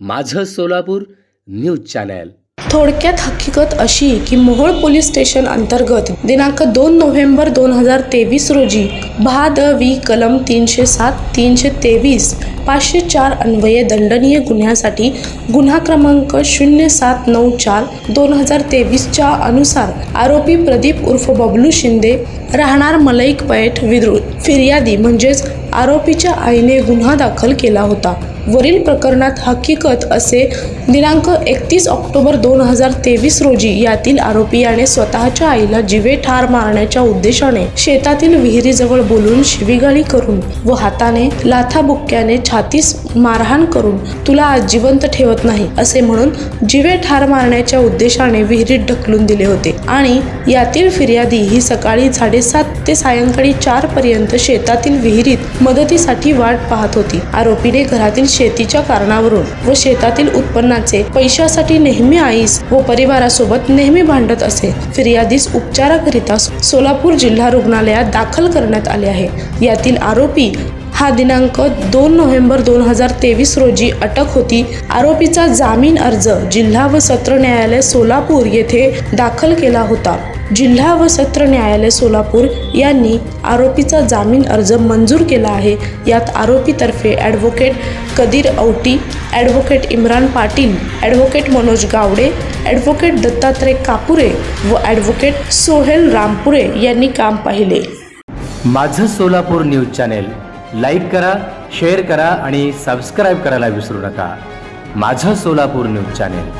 माझं Solapur news channel. थोडक्यात हकीकत अशी की मोहोळ पोलीस स्टेशन अंतर्गत दिनांक दोन नोव्हेंबर दोन हजार तेवीस रोजी भा द वी कलम तीनशे सात तीनशे तेवीस पाचशे चार अन्वये दंडनीय गुन्ह्यासाठी गुन्हा क्रमांक शून्य सात नऊ चार दोन हजार तेवीसच्या अनुसार आरोपी प्रदीप उर्फ बबलू शिंदे राहणार मलईक पैठ विद्रुत फिर्यादी म्हणजेच आरोपीच्या आईने गुन्हा दाखल केला होता. वरील प्रकरणात हकीकत असे दिनांक एकतीस ऑक्टोबर दोन हजार तेवीस रोजी यातील आरोपी याने स्वतःच्या आईला जिवे ठार मारण्याच्या उद्देशाने शेतातील विहिरीजवळ बोलून शिवीगाळी करून व हाताने लाथाबुक्क्याने छातीस मारहाण करून तुला आज जिवंत ठेवत नाही असे म्हणून जिवे ठार मारण्याच्या उद्देशाने विहिरीत ढकलून दिले होते. आणि यातील फिर्यादी ही सकाळी साडेसात ते सायंकाळी चार पर्यंत शेतातील विहिरीत मदतीसाठी वाट पाहत होती. आरोपीने घरातील शेतीच्या कारणावरून व शेतातील उत्पन्नाचे पैशासाठी नेहमी आईस व परिवारासोबत नेहमी भांडत असे फिर्यादीस उपचाराकरिता सोलापूर जिल्हा रुग्णालयात दाखल करण्यात आले आहे. यातील आरोपी हा दिनांक दोन नोव्हेंबर दोन हजार तेवीस रोजी अटक होती. आरोपीचा जामीन अर्ज जिल्हा व सत्र न्यायालय सोलापूर येथे दाखल केला होता. जिल्हा व सत्र न्यायालय सोलापूर यांनी आरोपीचा जामीन अर्ज मंजूर केला आहे. यात आरोपीतर्फे advocate Kadir Auti advocate Imran Patil advocate Manoj Gawade advocate Dattatray Kapure व ॲडव्होकेट सोहेल रामपुरे यांनी काम पाहिले. माझं सोलापूर न्यूज चॅनेल लाईक करा शेअर करा आणि सबस्क्राईब करायला विसरू नका. माझं सोलापूर न्यूज चॅनेल.